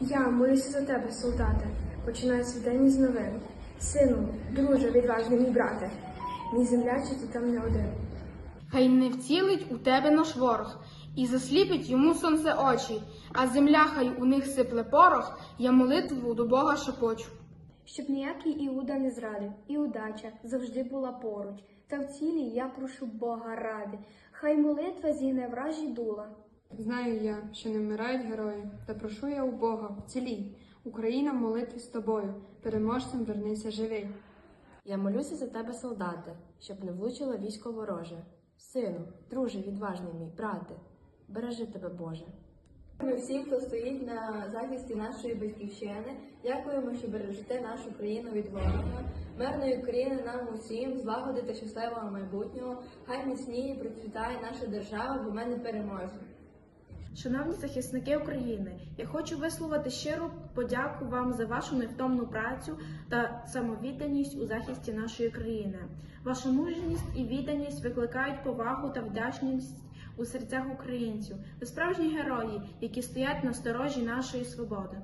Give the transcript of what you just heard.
Я молюся за тебе, солдате, починаю свій день із новин. Сину, друже, відважний мій брате, мій землячий ти там не один. Хай не вцілить у тебе наш ворог, і засліпить йому сонце очі, а земля хай у них сипле порох, я молитву до Бога шепочу. Щоб ніякий Іуда не зрадив, і удача завжди була поруч. Та в цілі я прошу Бога ради, хай молитва зігне вражі дула. Знаю я, що не вмирають герої, та прошу я у Бога, вцілій. Україна в молитві з тобою, переможцем вернися живий. Я молюся за тебе, солдати, щоб не влучило військо вороже. Сину, друже, відважний мій, брате, бережи тебе, Боже. Ми всім, хто стоїть на захисті нашої батьківщини, дякуємо, що бережете нашу країну від ворога. Мирної країни нам усім, злагоди та щасливого майбутнього. Хай міцніє і процвітає наша держава, бо ми не переможні. Шановні захисники України, я хочу висловити щиру подяку вам за вашу невтомну працю та самовідданість у захисті нашої країни. Ваша мужність і відданість викликають повагу та вдячність у серцях українців. Ви справжні герої, які стоять на сторожі нашої свободи.